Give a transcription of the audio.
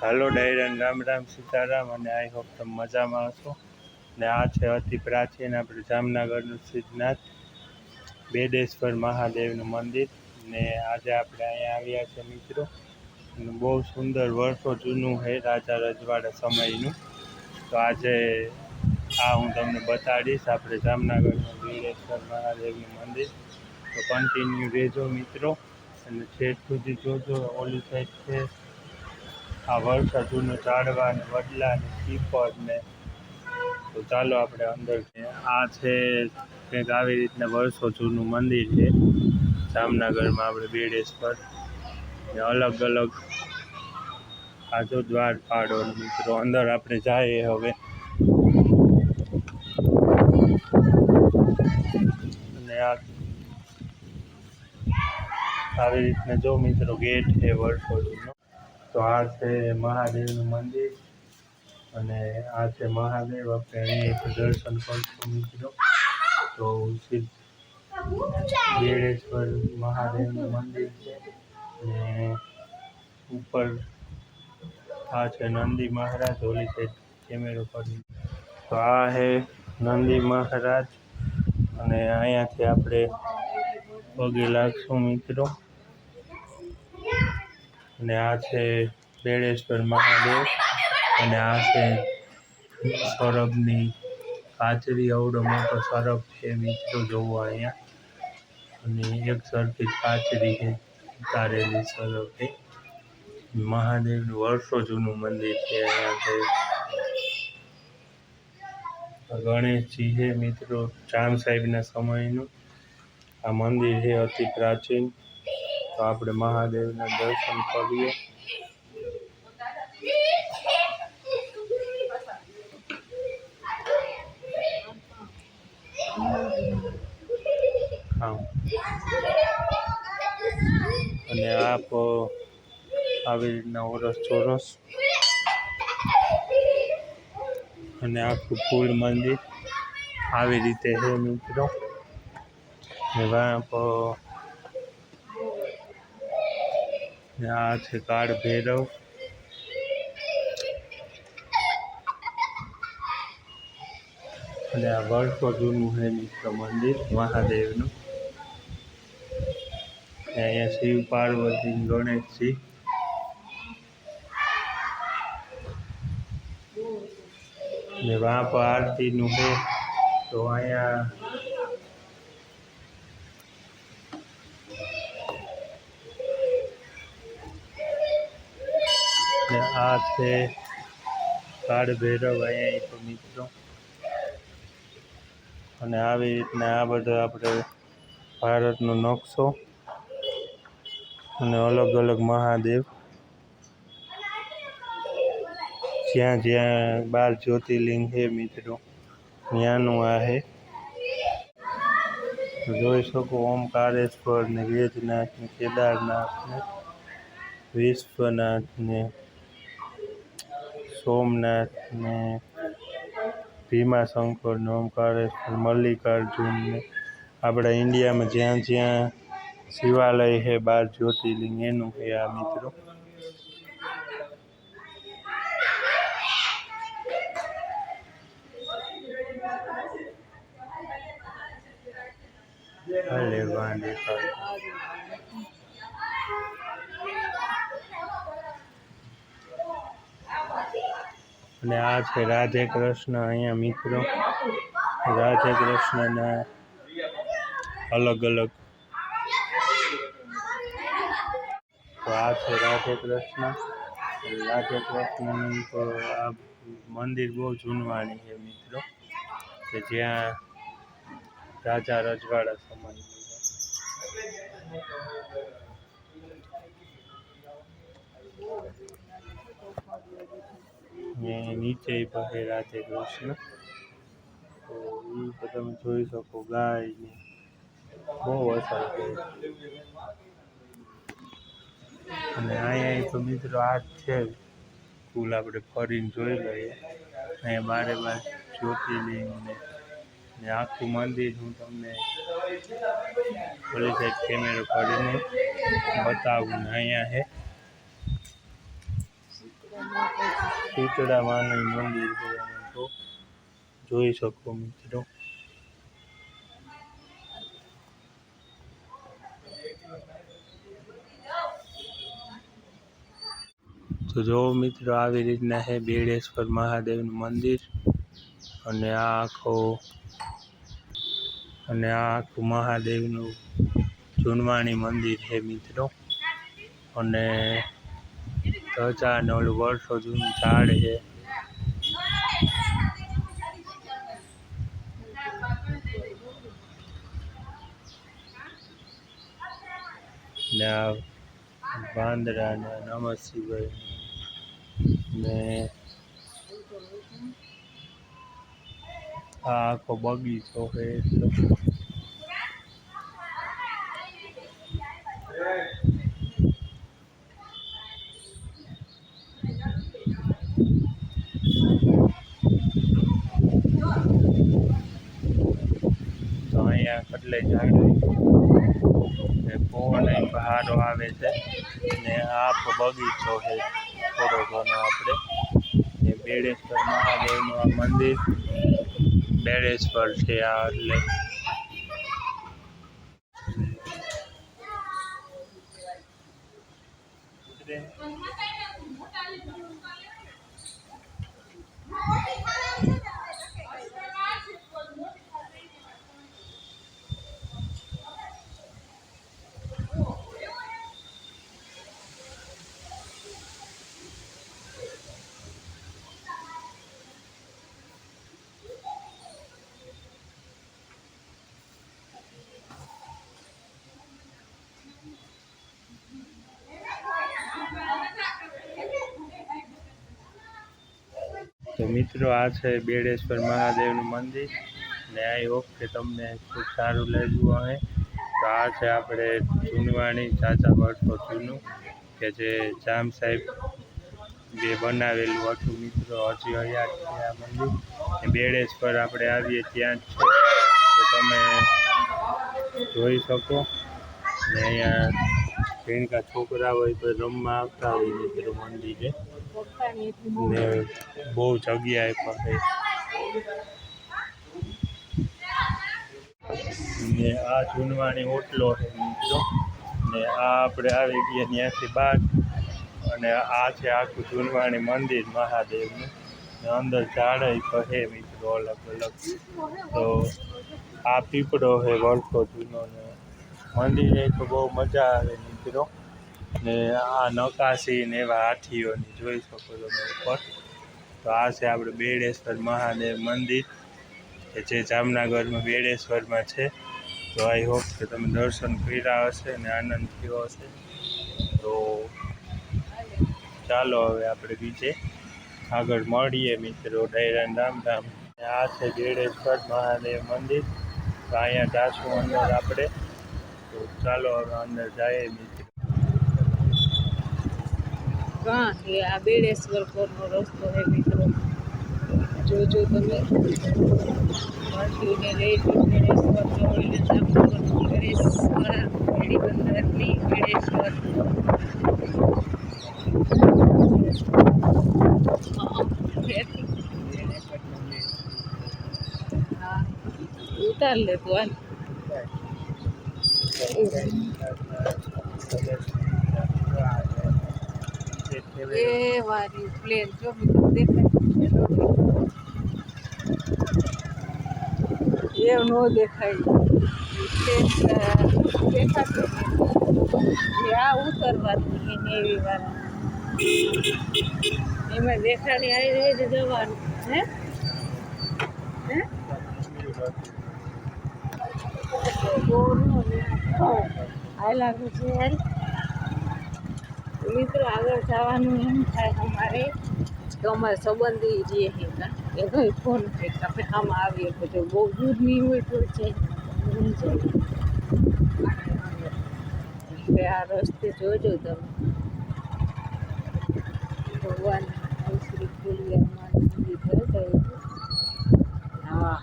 હાલો ડાયરન રામ રામ સીતારામ અને I hope તમે મજામાં હશો ને આ છે અતિ પ્રાચીન આપણે જામનગરનું સિદ્ધનાથ બેડેશ્વર મહાદેવનું મંદિર ને આજે આપણે અહીંયા આવ્યા છે મિત્રો અને બહુ સુંદર વર્ષો જૂનું છે રાજા રજવાડા સમયનું તો આજે આ હું તમને બતાડીશ આપણે જામનગરનું બેડેશ્વર મહાદેવનું મંદિર તો કન્ટિન્યુ રહેજો મિત્રો અને છેક સુધી જોજો ઓલી સાઈડ છે આ વર્ષ જૂનું ઝાડવા ને વડલા ને પીપર ને તો ચાલો આપણે અંદર. આ છે કંઈક આવી રીતના વર્ષો જૂનું મંદિર છે. જામનગરમાં આપણે બેડેશ્વર ને અલગ અલગ આ જો દ્વાર પાડો મિત્રો, અંદર આપણે જઈએ હવે. અને આ આવી રીતના જો મિત્રો ગેટ છે વર્ષો જૂનો. તો આ છે મહાદેવનું મંદિર. અને આ છે મહાદેવ. આપણે અહીં દર્શન કરશું મિત્રો. તો સિદ્ધ બેડેશ્વર મહાદેવનું મંદિર છે. અને ઉપર આ છે નંદી મહારાજ. ઓલી સાઈડ કેમેરો કરી તો આ છે નંદી મહારાજ. અને અહીંયાથી આપણે પગે લાગશું મિત્રો. અને આ છે બેડેશ્વર મહાદેવ. અને આ છે સરબની કાચરી અવડો મોટો સરબ છે મિત્રો, જોવો અહીંયા. અને એક સરખી કાચરી છે, ઉતારેલી સરગ છે. મહાદેવનું વર્ષો જૂનું મંદિર છે અહીંયા છે. ગણેશજી છે મિત્રો, ચાંદ સાહેબના સમયનું. આ મંદિર છે અતિ પ્રાચીન. તો આપણે મહાદેવના દર્શન કરીએ હા અને આપ આવી રીતના ઓરસ ચોરસ અને આખું ફૂલ મંદિર આવી રીતે છે મિત્રો ને વાંપ ને આ છે કાળ ભૈરવ. અને આ વર્ષો જૂનું છે મિત્ર મંદિર, મહાદેવનું. અહીંયા શિવ પાર્વતી ગણેશજી. ને વાંપ આરતીનું છે. તો અહીંયા આ છે, કાળ ભૈરવ અહીંયા તો મિત્રો. અને આવી રીતના આ બધો આપણે ભારતનો નકશો અને અલગ અલગ મહાદેવ. જ્યાં જ્યાં બાર જ્યોતિર્લિંગ છે મિત્રો, ત્યાંનું આ છે જોઈ શકો ઓમકારેશ્વર ને વેદનાથ ને કેદારનાથ ને વિશ્વનાથ ને સોમનાથ ને ભીમાશંકર ને ઓમકારેશ્વર, મલ્લિકાર્જુન ને આપણા ઇન્ડિયામાં જ્યાં જ્યાં શિવાલય છે બાર જ્યોતિર્લિંગ, એનું છે આ મિત્રો. ભલે વાંધે અને આ છે રાધે કૃષ્ણ અહીંયા મિત્રો. રાધે કૃષ્ણના અલગ અલગ. તો આ છે રાધે કૃષ્ણ. રાધે કૃષ્ણનું તો આ મંદિર બહુ જૂનવાણી છે મિત્રો, કે જ્યાં રાજા રજવાડા સમયનું ને નીચે પાસે રાધે કૃષ્ણ. તો એ તો તમે જોઈ શકો, ગાય બહુ અસર છે અને અહીંયા તો મિત્રો આ છે. કુલ આપણે ફરીને જોઈ લઈએ. અહીંયા બારે બાર જ્યોતિર્લિંગ ને ને આખું મંદિર હું તમને પોલીસ કેમેરો કરીને બતાવું અહીંયા છે શીતળા માનું મંદિર જોઈ શકો મિત્રો. તો જો મિત્રો આવી રીતના છે બેડેશ્વર મહાદેવનું મંદિર અને આ આખો અને આ આખું મહાદેવનું ચૂનવાણી મંદિર છે મિત્રો. અને ધજા ને વર્ષો જૂનું ઝાડ છે. ને વાંદરા ને નમઃ શિવાય ને આ આખો બગીચો છે. એટલો તો કેટલે ઝાડ પવન બહારો આવે છે. ને આ બગીચો છે. થોડો ઘણો આપણે. ને બેડેશ્વર મહાદેવનું આ મંદિર. બેડેશ્વર છે આ એટલે. તો મિત્રો, આ છે બેડેશ્વર મહાદેવનું મંદિર. ને આઈ હોપ કે તમને ખૂબ સારું લાગ્યું અમે તો આ છે આપણે જૂનવાણી ચાચા વર્ષો જૂનું, કે જે જામ સાહેબ જે બનાવેલું હતું મિત્રો, હજી હયાત છે આ મંદિર. ને બેડેશ્વર આપણે આવીએ ત્યાં જ છે. તો તમે જોઈ શકો. ને અહીંયા ઘણા છોકરા હોય તો રમવા આવતા હોય મિત્રો મંદિરે ને બહુ જગ્યાએ પણ ને આ જૂનવાણી ઓટલો છે મિત્રો. ને આ આપણે આવી ગયા ત્યાંથી બહાર અને આ છે આખું જૂનવાણી મંદિર મહાદેવનું. ને અંદર ઝાડ તો હે મિત્રો અલગ અલગ. તો આ પીપળો છે વર્ષો જૂનો ને મંદિરે તો બહુ મજા આવે મિત્રો. ને આ નકાશી ને એવા હાથીઓની જોઈ શકો તમે ઉપર. તો આ છે આપણે બેડેશ્વર મહાદેવ મંદિર, કે જે જામનગરમાં બેડેશ્વરમાં છે. તો આઈ હોપ કે તમે દર્શન કર્યા હશે અને આનંદ થયો હશે. તો ચાલો હવે આપણે બીજે આગળ મળીએ મિત્રો, ડાયરાન રામ રામ આ છે બેડેશ્વર મહાદેવ મંદિર. તો અહીંયા જાશું અંદર આપણે. તો ચાલો હવે અંદર જઈએ મિત્રો હા આ બેડેશ્વર કોરનો રસ્તો છે મિત્રો. જોજો તમે. મળ્યું ને બેડેશ્વર જોડીને જામનગરનું બેડેશ્વર બેડી બેડેશ્વર. હા, હા ઉતાર લે તું એ વારી પ્લેન જો દેખાય. એવું ન દેખાય. નથી. આ ઉતરવાનું એ નેવી એમાં દેખાડી આવી રહી જવાનું. હે? હે? લાગે છે મિત્રો આગળ જવાનું એમ થાય અમારે તો અમારે સંબંધી જે હતા એ ભાઈ ફોન કરે આપણે આમાં આવીએ બધું બહુ દૂર નહીં હોય તો છે આ રસ્તે જોજો તમે ભગવાન શ્રી ખોડિયાર મંદિર હા.